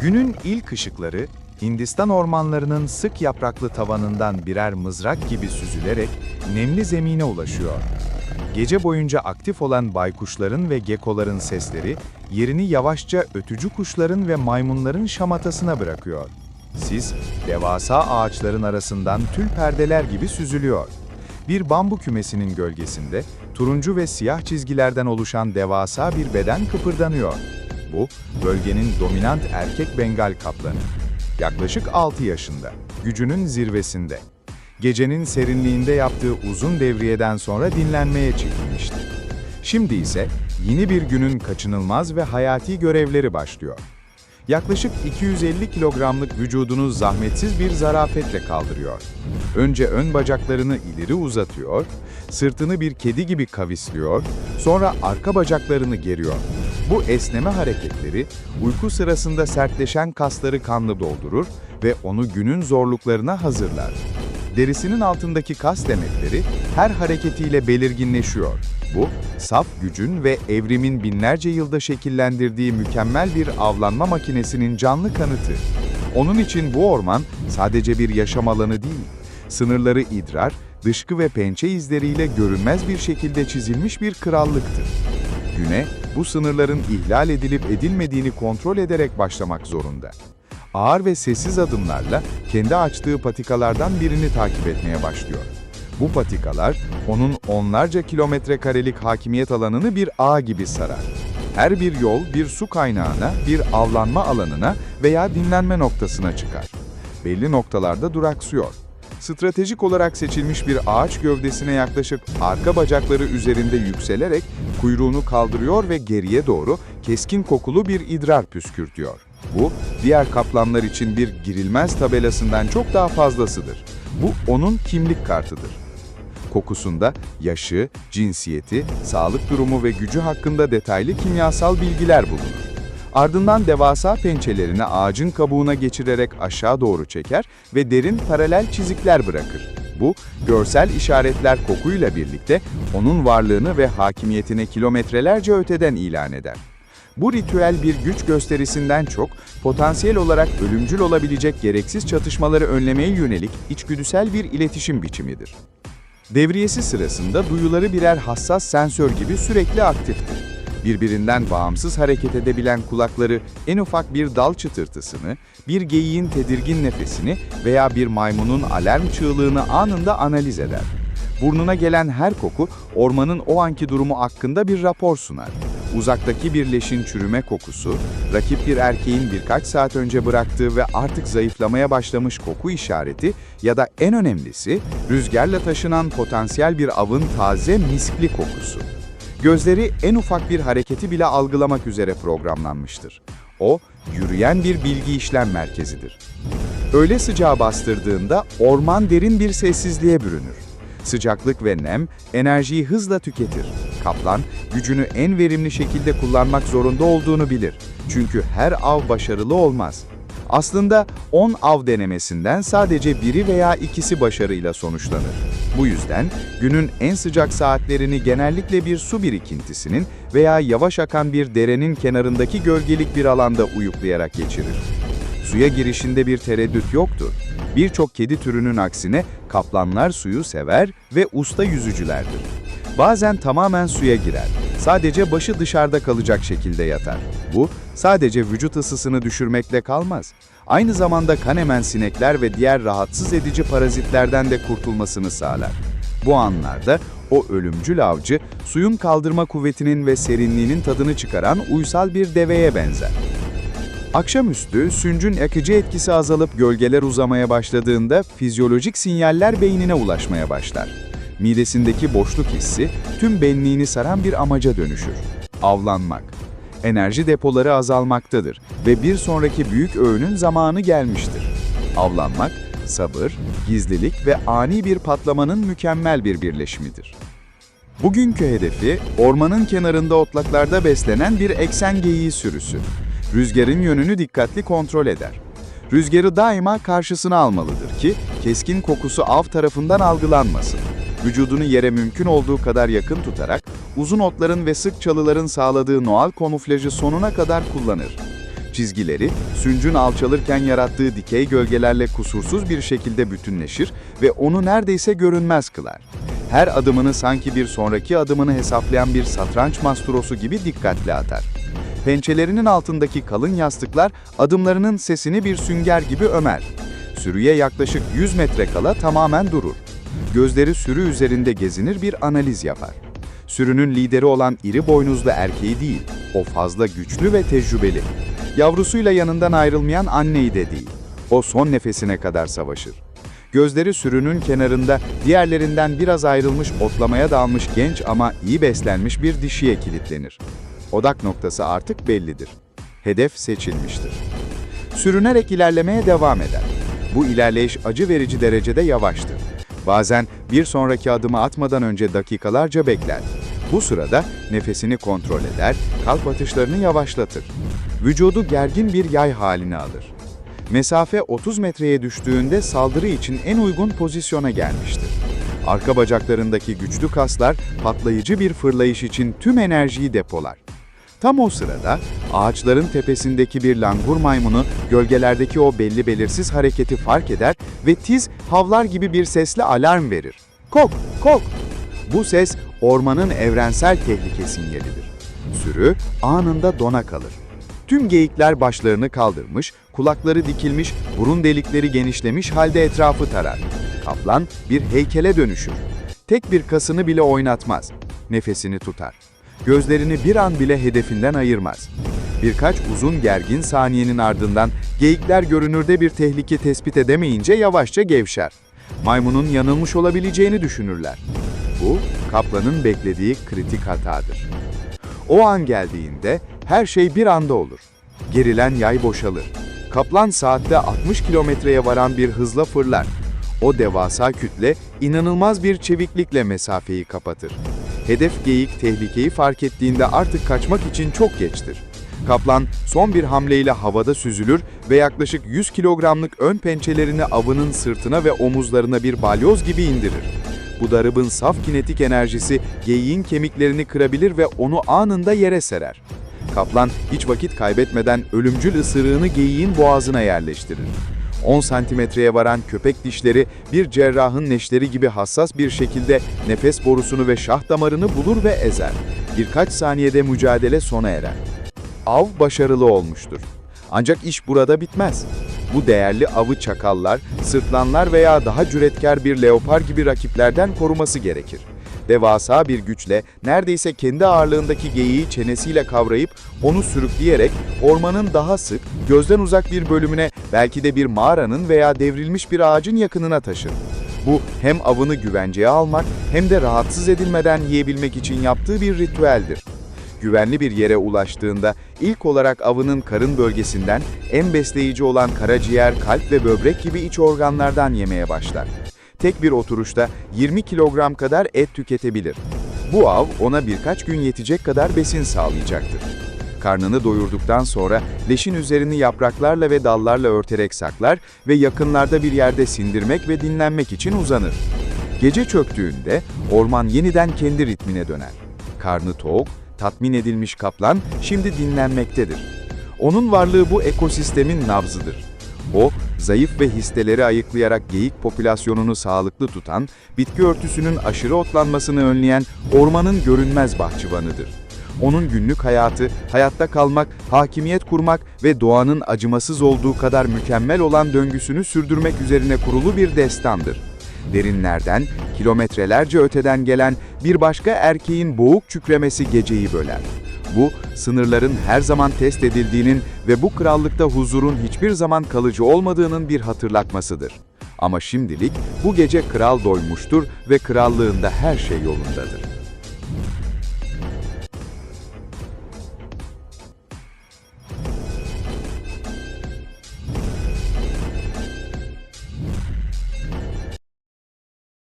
Günün ilk ışıkları, Hindistan ormanlarının sık yapraklı tavanından birer mızrak gibi süzülerek nemli zemine ulaşıyor. Gece boyunca aktif olan baykuşların ve gekoların sesleri, yerini yavaşça ötücü kuşların ve maymunların şamatasına bırakıyor. Sis, devasa ağaçların arasından tül perdeler gibi süzülüyor. Bir bambu kümesinin gölgesinde, turuncu ve siyah çizgilerden oluşan devasa bir beden kıpırdanıyor. Bu, bölgenin dominant erkek Bengal kaplanı. Yaklaşık 6 yaşında, gücünün zirvesinde. Gecenin serinliğinde yaptığı uzun devriyeden sonra dinlenmeye çekilmişti. Şimdi ise yeni bir günün kaçınılmaz ve hayati görevleri başlıyor. Yaklaşık 250 kilogramlık vücudunu zahmetsiz bir zarafetle kaldırıyor. Önce ön bacaklarını ileri uzatıyor, sırtını bir kedi gibi kavisliyor, sonra arka bacaklarını geriyor. Bu esneme hareketleri uyku sırasında sertleşen kasları kanlı doldurur ve onu günün zorluklarına hazırlar. Derisinin altındaki kas demetleri her hareketiyle belirginleşiyor. Bu, saf gücün ve evrimin binlerce yılda şekillendirdiği mükemmel bir avlanma makinesinin canlı kanıtı. Onun için bu orman sadece bir yaşam alanı değil, sınırları idrar, dışkı ve pençe izleriyle görünmez bir şekilde çizilmiş bir krallıktır. Güne, bu sınırların ihlal edilip edilmediğini kontrol ederek başlamak zorunda. Ağır ve sessiz adımlarla kendi açtığı patikalardan birini takip etmeye başlıyor. Bu patikalar, onun onlarca kilometre karelik hakimiyet alanını bir ağ gibi sarar. Her bir yol bir su kaynağına, bir avlanma alanına veya dinlenme noktasına çıkar. Belli noktalarda duraksıyor. Stratejik olarak seçilmiş bir ağaç gövdesine yaklaşık arka bacakları üzerinde yükselerek kuyruğunu kaldırıyor ve geriye doğru keskin kokulu bir idrar püskürtüyor. Bu, diğer kaplanlar için bir girilmez tabelasından çok daha fazlasıdır. Bu onun kimlik kartıdır. Kokusunda yaşı, cinsiyeti, sağlık durumu ve gücü hakkında detaylı kimyasal bilgiler bulunur. Ardından devasa pençelerini ağacın kabuğuna geçirerek aşağı doğru çeker ve derin paralel çizikler bırakır. Bu, görsel işaretler kokuyla birlikte onun varlığını ve hakimiyetini kilometrelerce öteden ilan eder. Bu ritüel bir güç gösterisinden çok, potansiyel olarak ölümcül olabilecek gereksiz çatışmaları önlemeye yönelik içgüdüsel bir iletişim biçimidir. Devriyesi sırasında duyuları birer hassas sensör gibi sürekli aktiftir. Birbirinden bağımsız hareket edebilen kulakları en ufak bir dal çıtırtısını, bir geyiğin tedirgin nefesini veya bir maymunun alarm çığlığını anında analiz eder. Burnuna gelen her koku ormanın o anki durumu hakkında bir rapor sunar. Uzaktaki bir leşin çürüme kokusu, rakip bir erkeğin birkaç saat önce bıraktığı ve artık zayıflamaya başlamış koku işareti ya da en önemlisi rüzgarla taşınan potansiyel bir avın taze miskli kokusu. Gözleri en ufak bir hareketi bile algılamak üzere programlanmıştır. O, yürüyen bir bilgi işlem merkezidir. Öyle sıcağı bastırdığında orman derin bir sessizliğe bürünür. Sıcaklık ve nem enerjiyi hızla tüketir. Kaplan, gücünü en verimli şekilde kullanmak zorunda olduğunu bilir. Çünkü her av başarılı olmaz. Aslında 10 av denemesinden sadece biri veya ikisi başarıyla sonuçlanır. Bu yüzden günün en sıcak saatlerini genellikle bir su birikintisinin veya yavaş akan bir derenin kenarındaki gölgelik bir alanda uyuklayarak geçirir. Suya girişinde bir tereddüt yoktur. Birçok kedi türünün aksine kaplanlar suyu sever ve usta yüzücülerdir. Bazen tamamen suya girer. Sadece başı dışarıda kalacak şekilde yatar. Bu sadece vücut ısısını düşürmekle kalmaz. Aynı zamanda kan emen sinekler ve diğer rahatsız edici parazitlerden de kurtulmasını sağlar. Bu anlarda o ölümcül avcı suyun kaldırma kuvvetinin ve serinliğinin tadını çıkaran uysal bir deveye benzer. Akşamüstü süncün yakıcı etkisi azalıp gölgeler uzamaya başladığında fizyolojik sinyaller beynine ulaşmaya başlar. Midesindeki boşluk hissi tüm benliğini saran bir amaca dönüşür. Avlanmak. Enerji depoları azalmaktadır ve bir sonraki büyük öğünün zamanı gelmiştir. Avlanmak, sabır, gizlilik ve ani bir patlamanın mükemmel bir birleşimidir. Bugünkü hedefi, ormanın kenarında otlaklarda beslenen bir eksen geyiği sürüsü. Rüzgarın yönünü dikkatli kontrol eder. Rüzgarı daima karşısına almalıdır ki keskin kokusu av tarafından algılanmasın. Vücudunu yere mümkün olduğu kadar yakın tutarak uzun otların ve sık çalıların sağladığı noal kamuflajı sonuna kadar kullanır. çizgileri, süncün alçalırken yarattığı dikey gölgelerle kusursuz bir şekilde bütünleşir ve onu neredeyse görünmez kılar. Her adımını sanki bir sonraki adımını hesaplayan bir satranç mastrosu gibi dikkatli atar. Pençelerinin altındaki kalın yastıklar adımlarının sesini bir sünger gibi ömer. Sürüye yaklaşık 100 metre kala tamamen durur. Gözleri sürü üzerinde gezinir bir analiz yapar. Sürünün lideri olan iri boynuzlu erkeği değil, o fazla güçlü ve tecrübeli. Yavrusuyla yanından ayrılmayan anneyi de değil. O son nefesine kadar savaşır. Gözleri sürünün kenarında diğerlerinden biraz ayrılmış otlamaya dalmış genç ama iyi beslenmiş bir dişiye kilitlenir. Odak noktası artık bellidir. Hedef seçilmiştir. Sürünerek ilerlemeye devam eder. Bu ilerleyiş acı verici derecede yavaştır. Bazen bir sonraki adımı atmadan önce dakikalarca bekler. Bu sırada nefesini kontrol eder, kalp atışlarını yavaşlatır. Vücudu gergin bir yay haline alır. Mesafe 30 metreye düştüğünde saldırı için en uygun pozisyona gelmiştir. Arka bacaklarındaki güçlü kaslar patlayıcı bir fırlayış için tüm enerjiyi depolar. Tam o sırada ağaçların tepesindeki bir langur maymunu gölgelerdeki o belli belirsiz hareketi fark eder ve tiz havlar gibi bir sesle alarm verir. Kok, kok! Bu ses ormanın evrensel tehlike sinyalidir. Sürü anında dona kalır. Tüm geyikler başlarını kaldırmış, kulakları dikilmiş, burun delikleri genişlemiş halde etrafı tarar. Kaplan bir heykele dönüşür. Tek bir kasını bile oynatmaz. Nefesini tutar. Gözlerini bir an bile hedefinden ayırmaz. Birkaç uzun gergin saniyenin ardından geyikler görünürde bir tehlike tespit edemeyince yavaşça gevşer. Maymunun yanılmış olabileceğini düşünürler. Bu, kaplanın beklediği kritik hatadır. O an geldiğinde her şey bir anda olur. Gerilen yay boşalır. Kaplan saatte 60 kilometreye varan bir hızla fırlar. O devasa kütle inanılmaz bir çeviklikle mesafeyi kapatır. Hedef geyik tehlikeyi fark ettiğinde artık kaçmak için çok geçtir. Kaplan son bir hamleyle havada süzülür ve yaklaşık 100 kilogramlık ön pençelerini avının sırtına ve omuzlarına bir balyoz gibi indirir. Bu darabın saf kinetik enerjisi geyiğin kemiklerini kırabilir ve onu anında yere serer. Kaplan hiç vakit kaybetmeden ölümcül ısırığını geyiğin boğazına yerleştirir. 10 santimetreye varan köpek dişleri bir cerrahın neşteri gibi hassas bir şekilde nefes borusunu ve şah damarını bulur ve ezer. Birkaç saniyede mücadele sona erer. Av başarılı olmuştur. Ancak iş burada bitmez. Bu değerli avı çakallar, sırtlanlar veya daha cüretkar bir leopar gibi rakiplerden koruması gerekir. Devasa bir güçle neredeyse kendi ağırlığındaki geyiği çenesiyle kavrayıp onu sürükleyerek ormanın daha sık, gözden uzak bir bölümüne belki de bir mağaranın veya devrilmiş bir ağacın yakınına taşır. Bu hem avını güvenceye almak hem de rahatsız edilmeden yiyebilmek için yaptığı bir ritüeldir. Güvenli bir yere ulaştığında ilk olarak avının karın bölgesinden en besleyici olan karaciğer, kalp ve böbrek gibi iç organlardan yemeye başlar. Tek bir oturuşta 20 kilogram kadar et tüketebilir. Bu av ona birkaç gün yetecek kadar besin sağlayacaktır. Karnını doyurduktan sonra leşin üzerini yapraklarla ve dallarla örterek saklar ve yakınlarda bir yerde sindirmek ve dinlenmek için uzanır. Gece çöktüğünde orman yeniden kendi ritmine döner. Karnı tok, tatmin edilmiş kaplan şimdi dinlenmektedir. Onun varlığı bu ekosistemin nabzıdır. O, zayıf ve histeleri ayıklayarak geyik popülasyonunu sağlıklı tutan, bitki örtüsünün aşırı otlanmasını önleyen ormanın görünmez bahçıvanıdır. Onun günlük hayatı, hayatta kalmak, hakimiyet kurmak ve doğanın acımasız olduğu kadar mükemmel olan döngüsünü sürdürmek üzerine kurulu bir destandır. Derinlerden, kilometrelerce öteden gelen bir başka erkeğin boğuk kükremesi geceyi böler. Bu, sınırların her zaman test edildiğinin ve bu krallıkta huzurun hiçbir zaman kalıcı olmadığının bir hatırlatmasıdır. Ama şimdilik bu gece kral doymuştur ve krallığında her şey yolundadır.